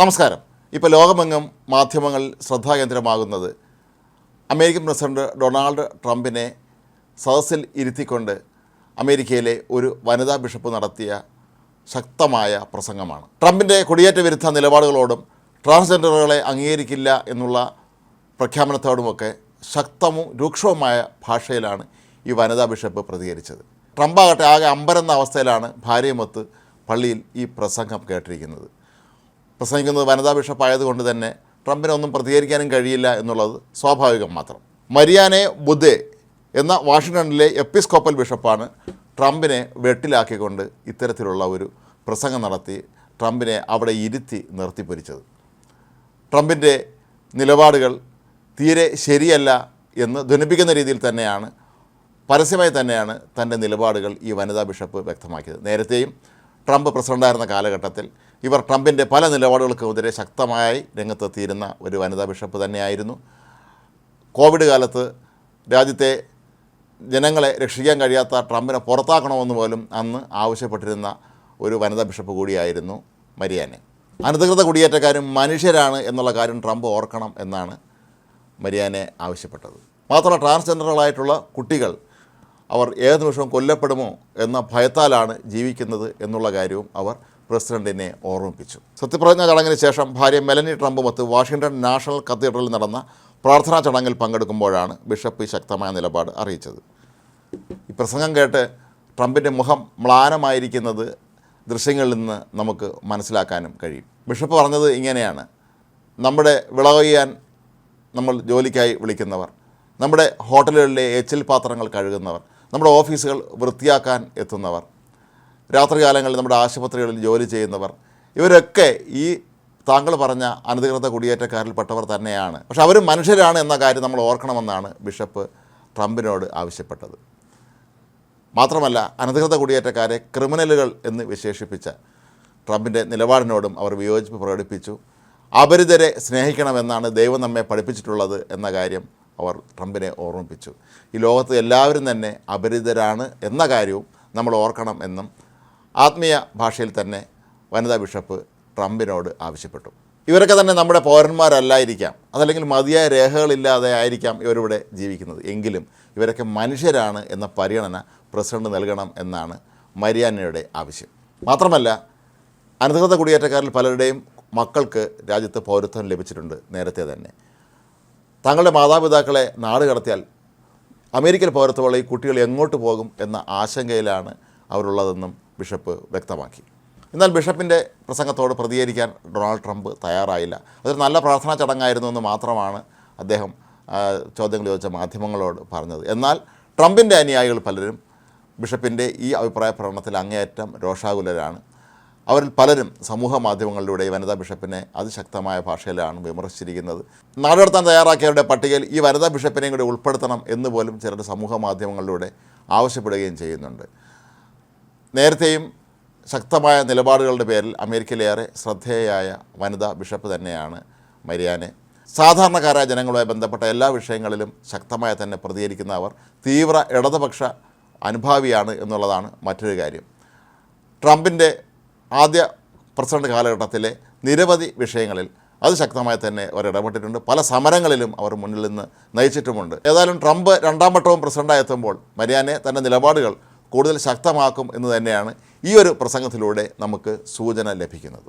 നമസ്കാരം. ഇപ്പോൾ ലോകമെങ്ങും മാധ്യമങ്ങൾ ശ്രദ്ധാകേന്ദ്രമാകുന്നത് അമേരിക്കൻ പ്രസിഡന്റ് ഡൊണാൾഡ് ട്രംപിനെ സദസ്സിൽ ഇരുത്തിക്കൊണ്ട് അമേരിക്കയിലെ ഒരു വനിതാ ബിഷപ്പ് നടത്തിയ ശക്തമായ പ്രസംഗമാണ്. ട്രംപിന്റെ കുടിയേറ്റ വിരുദ്ധ നിലപാടുകളോടും ട്രാൻസ്ജെൻഡറുകളെ അംഗീകരിക്കില്ല എന്നുള്ള പ്രഖ്യാപനത്തോടുമൊക്കെ ശക്തവും രൂക്ഷവുമായ ഭാഷയിലാണ് ഈ വനിതാ ബിഷപ്പ് പ്രതികരിച്ചത്. ട്രംപ് ആകട്ടെ ആകെ അമ്പരെന്ന അവസ്ഥയിലാണ് ഭാര്യയുമൊത്ത് പള്ളിയിൽ ഈ പ്രസംഗം കേട്ടിരിക്കുന്നത്. പ്രസംഗിക്കുന്നത് വനിതാ ബിഷപ്പ് ആയതുകൊണ്ട് തന്നെ ട്രംപിനെ ഒന്നും പ്രതികരിക്കാനും കഴിയില്ല എന്നുള്ളത് സ്വാഭാവികം മാത്രം. മരിയാനെ ബുദ്ധെ എന്ന വാഷിങ്ടണിലെ എപ്പിസ്കോപ്പൽ ബിഷപ്പാണ് ട്രംപിനെ വെട്ടിലാക്കിക്കൊണ്ട് ഇത്തരത്തിലുള്ള ഒരു പ്രസംഗം നടത്തി ട്രംപിനെ അവിടെ ഇരുത്തി നിർത്തിപ്പൊരിച്ചത് ട്രംപിന്റെ നിലപാടുകൾ തീരെ ശരിയല്ല എന്ന് ധ്വനിപ്പിക്കുന്ന രീതിയിൽ തന്നെയാണ് പരസ്യമായി തന്നെയാണ് തന്റെ നിലപാടുകൾ ഈ വനിതാ ബിഷപ്പ് വ്യക്തമാക്കിയത്. നേരത്തെയും ട്രംപ് പ്രസിഡന്റായിരുന്ന കാലഘട്ടത്തിൽ ഇവർ ട്രംപിന്റെ പല നിലപാടുകൾക്കുമെതിരെ ശക്തമായി രംഗത്തെത്തിയിരുന്ന ഒരു വനിതാ ബിഷപ്പ് തന്നെയായിരുന്നു. കോവിഡ് കാലത്ത് രാജ്യത്തെ ജനങ്ങളെ രക്ഷിക്കാൻ കഴിയാത്ത ട്രംപിനെ പുറത്താക്കണമെന്ന് പോലും അന്ന് ആവശ്യപ്പെട്ടിരുന്ന ഒരു വനിതാ ബിഷപ്പ് കൂടിയായിരുന്നു മരിയാനെ. അനധികൃത കുടിയേറ്റക്കാരും മനുഷ്യരാണ് എന്നുള്ള കാര്യം ട്രംപ് ഓർക്കണം എന്നാണ് മരിയാനെ ആവശ്യപ്പെട്ടത്. മാത്രമല്ല ട്രാൻസ്ജെൻഡറുകളായിട്ടുള്ള കുട്ടികൾ അവർ ഏത് നിമിഷവും കൊല്ലപ്പെടുമോ എന്ന ഭയത്താലാണ് ജീവിക്കുന്നത് എന്നുള്ള കാര്യവും അവർ പ്രസിഡന്റിനെ ഓർമ്മിപ്പിച്ചു. സത്യപ്രതിജ്ഞാ ചടങ്ങിന് ശേഷം ഭാര്യ മെലനി ട്രംപുമൊത്ത് വാഷിംഗ്ടൺ നാഷണൽ കത്തീഡ്രലിൽ നടന്ന പ്രാർത്ഥനാ ചടങ്ങിൽ പങ്കെടുക്കുമ്പോഴാണ് ബിഷപ്പ് ഈ ശക്തമായ നിലപാട് അറിയിച്ചത്. ഈ പ്രസംഗം കേട്ട് ട്രംപിന്റെ മുഖം മ്ലാനമായിരിക്കുന്നത് ദൃശ്യങ്ങളിൽ നിന്ന് നമുക്ക് മനസ്സിലാക്കാനും കഴിയും. ബിഷപ്പ് പറഞ്ഞത് ഇങ്ങനെയാണ്. നമ്മുടെ വിളവയ്യാൻ നമ്മൾ ജോലിക്കായി വിളിക്കുന്നവർ നമ്മുടെ ഹോട്ടലുകളിലെ എച്ചിൽ പാത്രങ്ങൾ കഴുകുന്നവർ നമ്മുടെ ഓഫീസുകൾ വൃത്തിയാക്കാൻ എത്തുന്നവർ രാത്രികാലങ്ങളിൽ നമ്മുടെ ആശുപത്രികളിൽ ജോലി ചെയ്യുന്നവർ ഇവരൊക്കെ ഈ താങ്കൾ പറഞ്ഞ അനധികൃത കുടിയേറ്റക്കാരിൽപ്പെട്ടവർ തന്നെയാണ്. പക്ഷെ അവർ മനുഷ്യരാണ് എന്ന കാര്യം നമ്മൾ ഓർക്കണമെന്നാണ് ബിഷപ്പ് ട്രംപിനോട് ആവശ്യപ്പെട്ടത്. മാത്രമല്ല അനധികൃത കുടിയേറ്റക്കാരെ ക്രിമിനലുകൾ എന്ന് വിശേഷിപ്പിച്ച ട്രംപിന്റെ നിലപാടിനോടും അവർ വിയോജിപ്പ് പ്രകടിപ്പിച്ചു. അപരിതരെ സ്നേഹിക്കണമെന്നാണ് ദൈവം നമ്മെ പഠിപ്പിച്ചിട്ടുള്ളത് എന്ന കാര്യം അവർ ട്രംപിനെ ഓർമ്മിപ്പിച്ചു. ഈ ലോകത്ത് എല്ലാവരും തന്നെ അപരിതരാണ് എന്ന കാര്യവും നമ്മൾ ഓർക്കണം എന്നും ആത്മീയ ഭാഷയിൽ തന്നെ വനിതാ ബിഷപ്പ് ട്രംപിനോട് ആവശ്യപ്പെട്ടു. ഇവരൊക്കെ തന്നെ നമ്മുടെ പൗരന്മാരല്ലായിരിക്കാം. അതല്ലെങ്കിൽ മതിയായ രേഖകളില്ലാതെ ആയിരിക്കാം ഇവരിവിടെ ജീവിക്കുന്നത്. എങ്കിലും ഇവരൊക്കെ മനുഷ്യരാണ് എന്ന പരിഗണന പ്രസിഡന്റ് നൽകണം എന്നാണ് മരിയാനയുടെ ആവശ്യം. മാത്രമല്ല അനധികൃത കുടിയേറ്റക്കാരിൽ പലരുടെയും മക്കൾക്ക് രാജ്യത്ത് പൗരത്വം ലഭിച്ചിട്ടുണ്ട് നേരത്തെ തന്നെ. തങ്ങളുടെ മാതാപിതാക്കളെ നാട് കടത്തിയാൽ അമേരിക്കൻ പൗരത്വമുള്ള ഈ കുട്ടികൾ എങ്ങോട്ട് പോകും എന്ന ആശങ്കയിലാണ് അവരുള്ളതെന്നും ബിഷപ്പ് വ്യക്തമാക്കി. എന്നാൽ ബിഷപ്പിന്റെ പ്രസംഗത്തോട് പ്രതികരിക്കാൻ ഡൊണാൾഡ് ട്രംപ് തയ്യാറായില്ല. അതൊരു നല്ല പ്രാർത്ഥനാ ചടങ്ങായിരുന്നു എന്ന് മാത്രമാണ് അദ്ദേഹം ചോദ്യങ്ങൾ ചോദിച്ച മാധ്യമങ്ങളോട് പറഞ്ഞത്. എന്നാൽ ട്രംപിന്റെ അനുയായികൾ പലരും ബിഷപ്പിന്റെ ഈ അഭിപ്രായ പ്രകടനത്തിൽ അങ്ങേയറ്റം രോഷാകുലരാണ്. അവരിൽ പലരും സമൂഹ മാധ്യമങ്ങളിലൂടെ വനിതാ ബിഷപ്പിനെ അതിശക്തമായ ഭാഷയിലാണ് വിമർശിച്ചിരിക്കുന്നത്. നാടുകടത്താൻ തയ്യാറാക്കിയവരുടെ പട്ടികയിൽ ഈ വനിതാ ബിഷപ്പിനെയും കൂടി ഉൾപ്പെടുത്തണം എന്ന് പോലും ചിലർ സമൂഹ മാധ്യമങ്ങളിലൂടെ ആവശ്യപ്പെടുകയും ചെയ്യുന്നുണ്ട്. നേരത്തെയും ശക്തമായ നിലപാടുകളുടെ പേരിൽ അമേരിക്കയിലേറെ ശ്രദ്ധേയയായ വനിതാ ബിഷപ്പ് തന്നെയാണ് മരിയാനെ. സാധാരണക്കാരായ ജനങ്ങളുമായി ബന്ധപ്പെട്ട എല്ലാ വിഷയങ്ങളിലും ശക്തമായി തന്നെ പ്രതികരിക്കുന്ന അവർ തീവ്ര ഇടതുപക്ഷ അനുഭാവിയാണ് എന്നുള്ളതാണ് മറ്റൊരു കാര്യം. ട്രംപിന്റെ ആദ്യ പ്രസിഡന്റ് കാലഘട്ടത്തിലെ നിരവധി വിഷയങ്ങളിൽ അത് ശക്തമായി തന്നെ അവർ ഇടപെട്ടിട്ടുണ്ട് പല സമരങ്ങളിലും അവർ മുന്നിൽ നിന്ന് നയിച്ചിട്ടുമുണ്ട്. ഏതായാലും ട്രംപ് രണ്ടാം വട്ടവും പ്രസിഡന്റായെത്തുമ്പോൾ മരിയാനെ തന്റെ നിലപാടുകൾ കൂടുതൽ ശക്തമാക്കും എന്ന് തന്നെയാണ് ഈ ഒരു പ്രസംഗത്തിലൂടെ നമുക്ക് സൂചന ലഭിക്കുന്നത്.